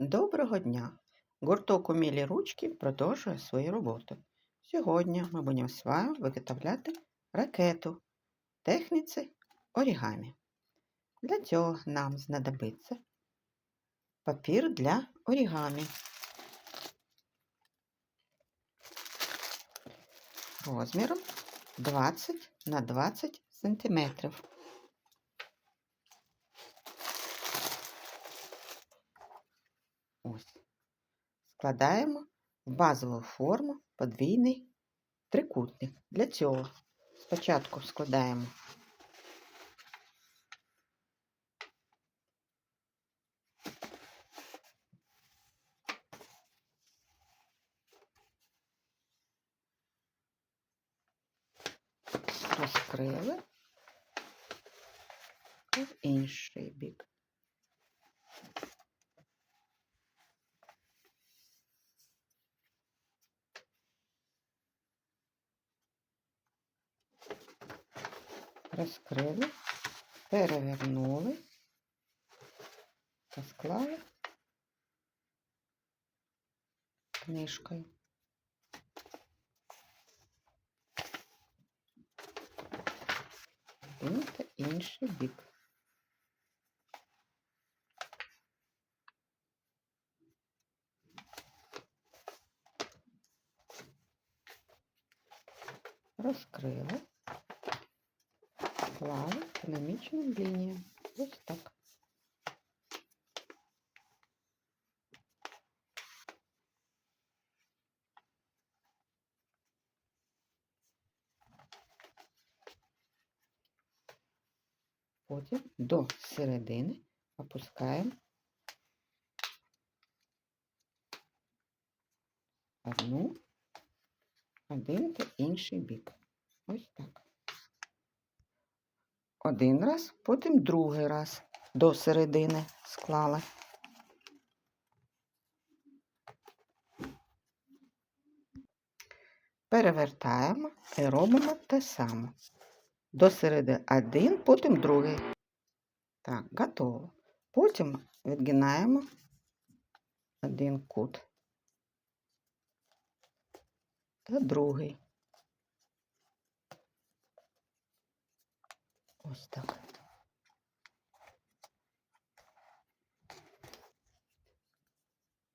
Доброго дня! Гурток «Умілі ручки продовжує свою роботу. Сьогодні ми будемо з вами виготовляти ракету техніці орігамі. Для цього нам знадобиться папір для орігамі. Розміром 20 на 20 сантиметрів. Ось. Складаємо в базову форму подвійний трикутник. Для цього спочатку складаємо розкрили в інший бік. Розкрили, перевернули та склали книжкою. Один та інший бік. Розкрили склали економічним лініям. Ось так. Потім до середини опускаємо одну, один та інший бік. Ось так один раз, потім другий раз до середини склали. Перевертаємо і робимо те саме. До середини один, потім другий. Так, готово. Потім відгинаємо один кут та другий. Ось так.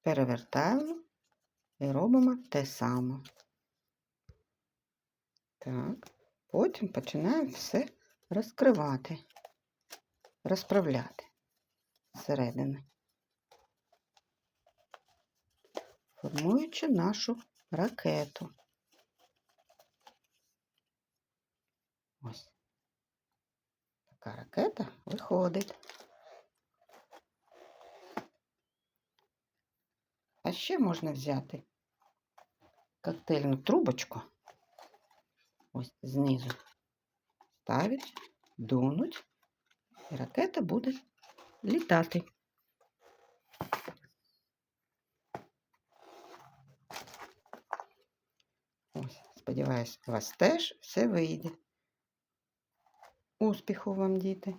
Перевертаємо і робимо те саме. Так, потім починаємо все розкривати, розправляти зсередини, формуючи нашу ракету. Ось така ракета виходить. А ще можна взяти коктейльну трубочку, ось знизу, ставить, дунуть, і ракета буде літати. Ось, сподіваюсь, у вас теж все вийде. Успіху вам, діти!